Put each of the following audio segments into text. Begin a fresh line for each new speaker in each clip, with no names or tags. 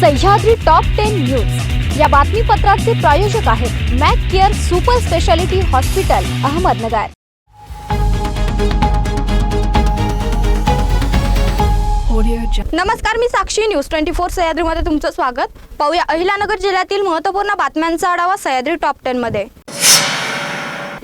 Sahyadri top ten news या बातमीपत्राचे प्रायोजक आहेत Mac Care super speciality hospital Ahmednagar.
नमस्कार मी साक्षी. न्यूज ट्वेंटी फोर सह्याद्रीमध्ये तुमचं स्वागत. पाहूया अहिलानगर जिल्ह्यातील महत्त्वपूर्ण बातम्यांचा आढावा सह्याद्री टॉप टेन मध्ये.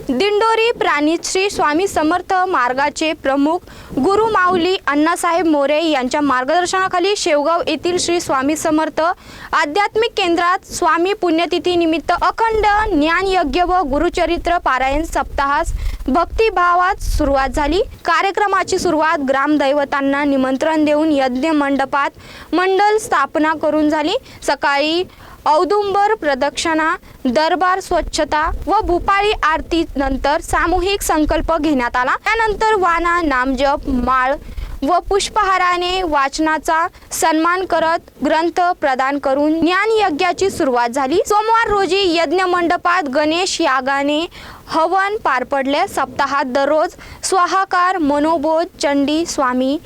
दिंडोरी प्राणीश्री स्वामी समर्थ मार्गाचे प्रमुख गुरु माऊली अण्णासाहेब मोरे यांच्या मार्गदर्शनाखाली शेवगाव येथील श्री स्वामी समर्थ आध्यात्मिक केंद्रात स्वामी पुण्यतिथीनिमित्त अखंड ज्ञानयज्ञ व गुरुचरित्र पारायण सप्ताहास भक्तिभावात सुरुवात झाली. कार्यक्रमाची सुरुवात ग्रामदैवतांना निमंत्रण देऊन यज्ञ मंडपात मंडल स्थापना करून झाली. सकाळी औदुंबर प्रदक्षिणा दरबार स्वच्छता व भूपाळी आरती नंतर सामूहिक संकल्प घेण्यात आला. त्यानंतर वाना नामजप माळ व पुष्पहाराने वाचनाचा सन्मान करत ग्रंथ प्रदान करून ज्ञान यज्ञाची सुरुवात झाली. सोमवार रोजी यज्ञ मंडपात गणेश यागाने हवन पार पडले. सप्ताहात दररोज स्वाहाकार मनोबोध चंडी स्वामी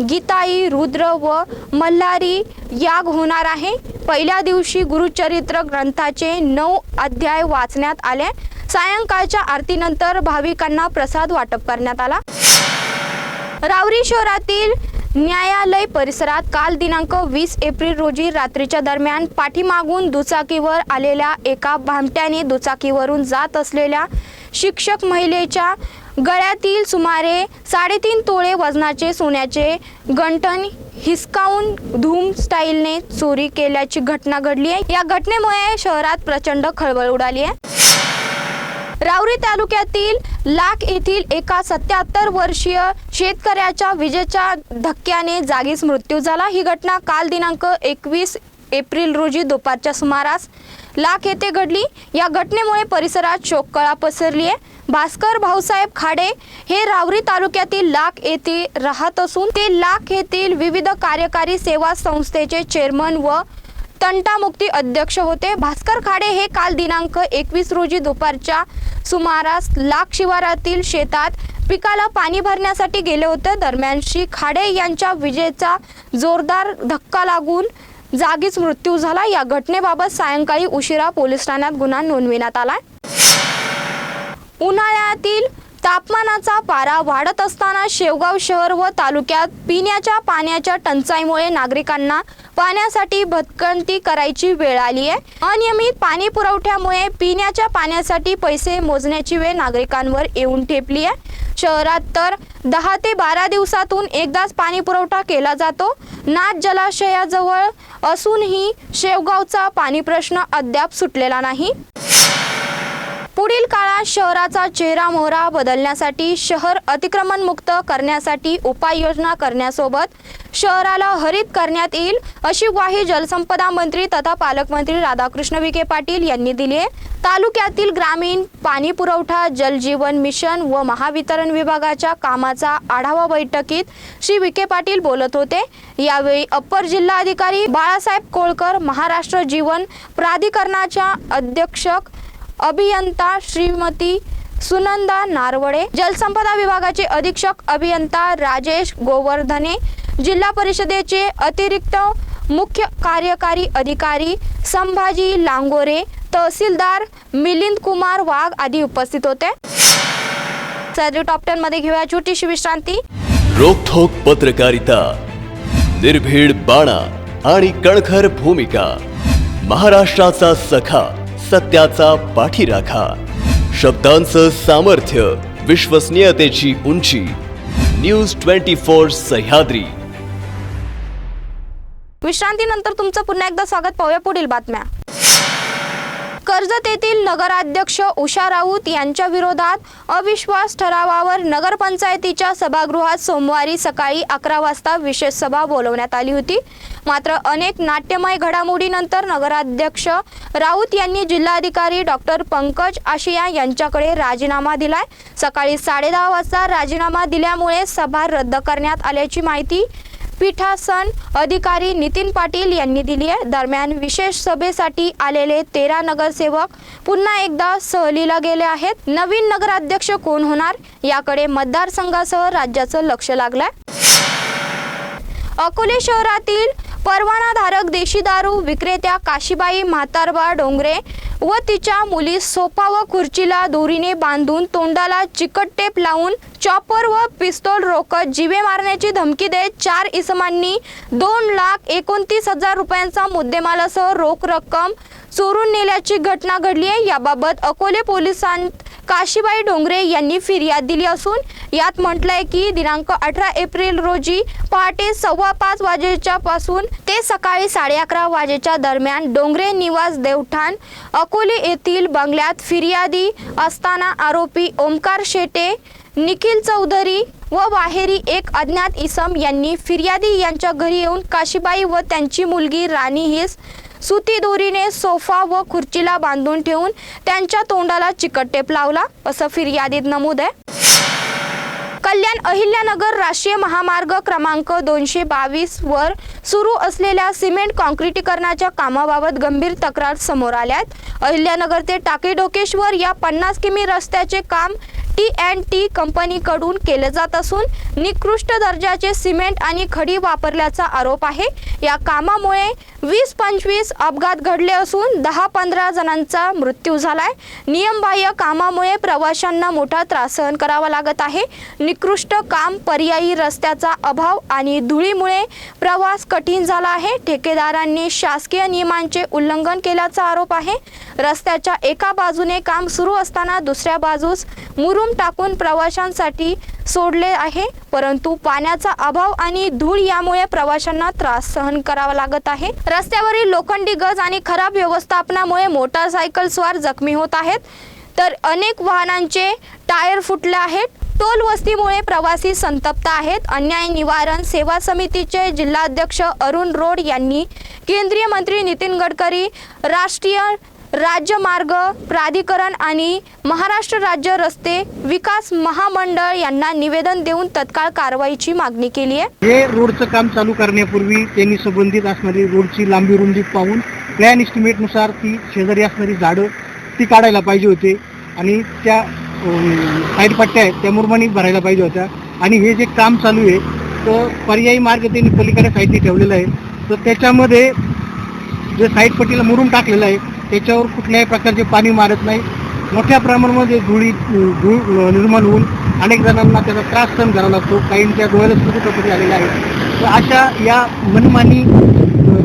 गीताई रुद्र व मल्हारी याग होणार आहे. पहिल्या दिवशी गुरुचरित्र ग्रंथाचे नऊ अध्याय वाचण्यात आले. सायंकाळच्या आरतीनंतर भाविकांना प्रसाद वाटप करण्यात आला. रावरी शहरातील न्यायालय परिसरात काल दिनांक वीस एप्रिल रोजी रात्रीच्या दरम्यान पाठीमागून दुचाकीवर आलेल्या एका भामट्याने दुचाकीवरून जात असलेल्या शिक्षक महिलेच्या गळ्यातील सुमारे साडेतीन तोळे वजनाचे सोन्याचे गंठण हिसकावून धूम स्टाईलने चोरी केल्याची घटना घडली आहे. या घटनेमुळे शहरात प्रचंड खळबळ उडाली आहे. राऊरी तालुक्यातील लाख येथील एका सत्याहत्तर वर्षीय शेतकऱ्याच्या विजेच्या धक्क्याने जागीच मृत्यू झाला. ही घटना काल दिनांक एकवीस एप्रिल रोजी दुपारच्या सुमारास लाख येथे घडली. या घटनेमुळे परिसरात शोककळा पसरली आहे. भास्कर भाऊसाहेब खाडे हे रावरी तालुक्यातील लाख येथे राहत असून ते लाख येथील विविध कार्यकारी सेवा संस्थेचे चेअरमन व तंटामुक्ती अध्यक्ष होते. भास्कर खाडे हे काल दिनांक एकवीस रोजी दुपारच्या सुमारास लाख शिवारातील शेतात पिकाला पाणी भरण्यासाठी गेले होते. दरम्यान श्री खाडे यांच्या विजेचा जोरदार धक्का लागून जागीच मृत्यू झाला. या घटनेबाबत सायंकाळी उशिरा पोलीस ठाण्यात गुन्हा नोंदविण्यात आला. उन्हाळ्यातील तापमानाचा पारा वाढत असताना शेवगाव शहर व तालुक्यात पिण्याच्या पाण्याच्या टंचाईमुळे नागरिकांना पाण्यासाठी भटकंती करायची वेळ आली आहे. अनियमित पाणी पुरवठ्यामुळे पिण्याच्या पाण्यासाठी पैसे मोजण्याची वेळ नागरिकांवर येऊन ठेपली आहे. शहरात तर दहा ते बारा दिवसातून एकदाच पाणी पुरवठा केला जातो. नाथ जलाशयाजवळ असूनही शेवगावचा पाणी प्रश्न अद्याप सुटलेला नाही. पुढील काळात शहराचा चेहरा मोहरा बदलण्यासाठी शहर अतिक्रमण मुक्त करण्यासाठी उपाययोजना करण्यासोबत शहराला हरित करण्यात येईल अशी ग्वाही जलसंपदा मंत्री तथा पालकमंत्री राधाकृष्ण विखे पाटील यांनी दिली आहे. तालुक्यातील ग्रामीण पाणी पुरवठा जलजीवन मिशन व महावितरण विभागाच्या कामाचा आढावा बैठकीत श्री विखे पाटील बोलत होते. यावेळी अप्पर जिल्हाधिकारी बाळासाहेब कोळकर महाराष्ट्र जीवन प्राधिकरणाच्या अध्यक्षक अभियंता श्रीमती सुनंदा नारवडे जलसंपदा विभागाचे अधीक्षक अभियंता राजेश गोवर्धने जिल्हा परिषदेचे अतिरिक्त मुख्य कार्यकारी अधिकारी संभाजी लांगोरे तहसीलदार मिलिंद कुमार वाघ आदी उपस्थित होते. सदरी टॉप टेन मध्ये घेऊया छोटीशी विश्रांती.
रोखोक पत्रकारिता निर्भीड बाणा आणि कणखर भूमिका महाराष्ट्राचा सखा सत्याचा पाठीराखा शब्दांचं सामर्थ्य विश्वसनीयतेची उंची न्यूज ट्वेंटी फोर सह्याद्री.
विश्रांतीनंतर तुमचं पुन्हा एकदा स्वागत. पाहूया पुढील बातम्या. कर्जत येथील नगराध्यक्ष उषा राऊत यांच्या विरोधात अविश्वास ठरावावर नगरपंचायतीच्या सभागृहात सोमवारी सकाळी अकरा वाजता विशेष सभा बोलवण्यात आली होती. मात्र अनेक नाट्यमय घडामोडीनंतर नगराध्यक्ष राऊत यांनी जिल्हाधिकारी डॉक्टर पंकज आशिया यांच्याकडे राजीनामा दिलाय. सकाळी साडेदहा वाजता राजीनामा दिल्यामुळे सभा रद्द करण्यात आल्याची माहिती पीठासन अधिकारी नितीन पाटील यांनी दिली आहे. दरम्यान विशेष सभेसाठी आलेले तेरा नगरसेवक पुन्हा एकदा सहलीला गेले आहेत. नवीन नगराध्यक्ष कोण होणार? याकडे मतदारसंघासह राज्याचं लक्ष लागलंय. अकोले शहरातील परवानाधारक देशी दारू विक्रेत्या काशीबाई म्हातारबा डोंगरे व तिच्या मुली सोफा व खुर्चीला दोरीने बांधून तोंडाला चिकट टेप लावून चॉपर व पिस्तोल रोकत जिवे मारण्याची धमकी देत चार इसमांनी दोन लाख एकोणतीस हजार रुपयांचा मुद्देमालासह रोख रक्कम चोरून नेल्याची घटना घडली आहे. याबाबत अकोले पोलिसांत काशीबाई डोंगरे यांनी फिर्याद दिली असून यात म्हटलंय की दिनांक अठरा एप्रिल रोजी पहाटे सव्वा पाच वाजेच्या पासून ते सकाळी साडे अकरा वाजेच्या दरम्यान डोंगरे निवास देवठाण अकोले येथील बंगल्यात फिर्यादी असताना आरोपी ओमकार शेटे निखिल चौधरी व बाहेरी एक अज्ञात इसम यांनी फिर्यादी यांच्या घरी येऊन काशीबाई व त्यांची मुलगी राणी हिस सुती दोरीने सोफा व खुर्चीला बांधून ठेवून त्यांच्या तोंडाला चिकट टेप लावला. असं फिर्यादीत नमूद आहे. कल्याण अहिल्यानगर राष्ट्रीय महामार्ग क्रमांक दोनशे बावीस वर सुरू असलेल्या सिमेंट कॉन्क्रिटीकरणाच्या कामाबाबत गंभीर तक्रार समोर आल्यात. अहिल्यानगर ते टाकी डोकेश्वर या पन्नास किमी रस्त्याचे काम टी अँड टी कंपनीकडून केलं जात असून निकृष्ट दर्जाचे सिमेंट आणि खडी वापरल्याचा आरोप आहे. या कामामुळे वीस पंचवीस अपघात घडले असून दहा पंधरा जणांचा मृत्यू झालाय. नियमबाह्य कामामुळे प्रवाशांना मोठा त्रास सहन करावा लागत आहे. निकृष्ट काम पर्यायी रस्त्याचा अभाव आणि धुळीमुळे प्रवास कठीण झाला आहे. ठेकेदारांनी शासकीय नियमांचे उल्लंघन केल्याचा आरोप आहे. रस्त्याच्या एका बाजूने काम सुरू असताना दुसऱ्या बाजूस मुरुम टाकून प्रवाशांसाठी सोडले आहे परंतु पाण्याचा अभाव आणि धूळ यामुळे प्रवाशांना त्रास सहन करावा लागत आहे. रस्त्यावरील लोखंडी गज आणि खराब व्यवस्थापनामुळे मोटारसायकल स्वार जखमी होत आहेत. तर अनेक वाहनांचे टायर फुटले आहेत. टोल वस्तीमुळे प्रवासी संतप्त आहेत. अन्याय निवारण सेवा समितीचे जिल्हाध्यक्ष अरुण रोड यांनी केंद्रीय मंत्री नितीन गडकरी राष्ट्रीय राज्य मार्ग प्राधिकरण आणि महाराष्ट्र राज्य रस्ते विकास महामंडळ यांना निवेदन देऊन तत्काळ कारवाईची मागणी केली आहे.
हे रोडचं काम चालू करण्यापूर्वी त्यांनी संबंधित असणारी रोडची लांबी रुंदी पाहून प्लॅन एस्टिमेटनुसार ती शेजारी असणारी झाडं ती काढायला पाहिजे होते आणि त्या साईड पट्ट्या आहेत त्या मुरमानी भरायला पाहिजे होत्या. आणि हे जे काम चालू आहे तर पर्यायी मार्ग त्यांनी पलीकडे साईडने ठेवलेला आहे. तर त्याच्यामध्ये जे साईड पट्टीला मुरून टाकलेलं आहे त्याच्यावर कुठल्याही प्रकारचे पाणी मारत नाही. मोठ्या प्रमाणामध्ये धुळी धूळ निर्माण होऊन अनेक जणांना त्याचा त्रास सहन करावा लागतो काहींच्या डोळ्याला सुरुपती आलेल्या आहे तर अशा या मनमानी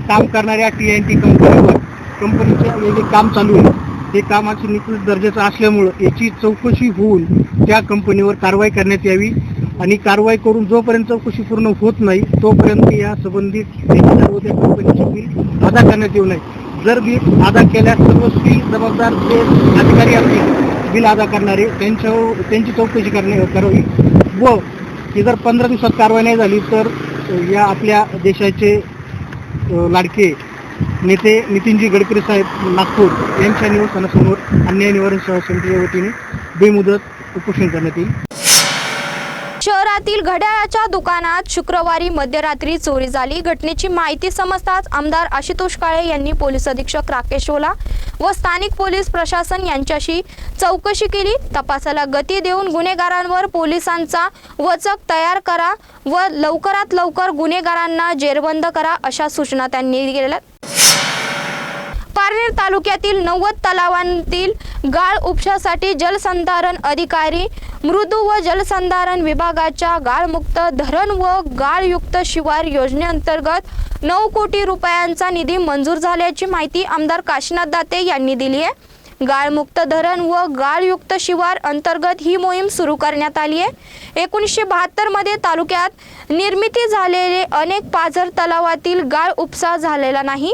काम करणाऱ्या टी एन टी कंपनीवर कंपनीचं जे काम चालू आहे ते कामाची निकृष्ट दर्जाचं असल्यामुळं याची चौकशी होऊन त्या कंपनीवर कारवाई करण्यात यावी. आणि कारवाई करून जोपर्यंत चौकशी पूर्ण होत नाही तोपर्यंत या संबंधित कंपनीची त्या बिल अदा करण्यात येऊ नये. जर बिल अदा केल्यास सर्व बिल जबाबदार जे अधिकारी असतील बिल अदा करणारे त्यांच्या त्यांची चौकशी करणे करावी व ती जर पंधरा दिवसात कारवाई नाही झाली तर या आपल्या देशाचे लाडके नेते नितीनजी गडकरी साहेब नागपूर यांच्या निवासस्थानासमोर अन्याय निवारण सेवा समितीच्या वतीने बेमुदत उपोषण करण्यात येईल.
शहरातील घड्याळाच्या दुकानात शुक्रवारी मध्यरात्री चोरी झाली. घटनेची माहिती समजताच आमदार आशुतोष काळे यांनी पोलीस अधीक्षक राकेश ओला व स्थानिक पोलीस प्रशासन यांच्याशी चौकशी केली. तपासाला गती देऊन गुन्हेगारांवर पोलिसांचा वचक तयार करा व लवकरात लवकर गुन्हेगारांना जेरबंद करा अशा सूचना त्यांनी दिल्या पारनेर तालुक्यातील नव्वद तलावांतील गाळ उपशासाठी जलसंधारण अधिकारी मृदू व जलसंधारण विभागाच्या गाळमुक्त धरण व गाळयुक्त शिवार योजनेअंतर्गत नऊ कोटी रुपयांचा निधी मंजूर झाल्याची माहिती आमदार काशीनाथ दाते यांनी दिली आहे. गाळमुक्त धरण व गाळयुक्त शिवार अंतर्गत ही मोहीम सुरू करण्यात आली आहे. एकोणीसशे बहात्तरमध्ये तालुक्यात निर्मिती झालेले अनेक पाझर तलावातील गाळ उपसा झालेला नाही.